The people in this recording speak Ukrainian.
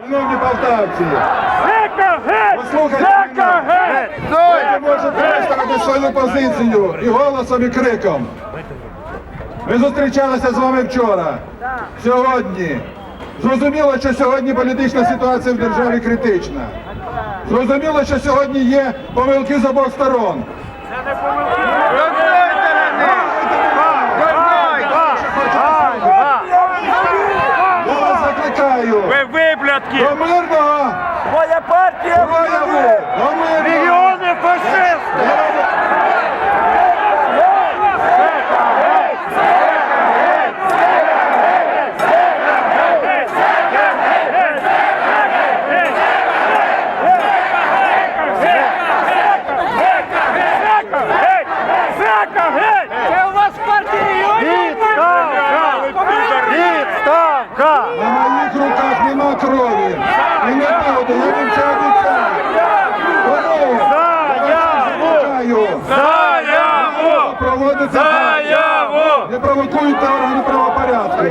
Шановні полтавці, Зека геть! Зека геть! ви можете виставити свою позицію і голосом, і криком. Ми зустрічалися з вами вчора, сьогодні. Зрозуміло, що сьогодні політична ситуація в державі критична. Зрозуміло, що сьогодні є помилки з обох сторон. Я виблядки! до мирного Моя партія прояву, до мирного. Регіони фашисти! Відставка! На моїх руках нема крові і не буде, я вам це обіцяю. Заяву! Заяву! Проводиться заяву! Не провокуйте органи правопорядку.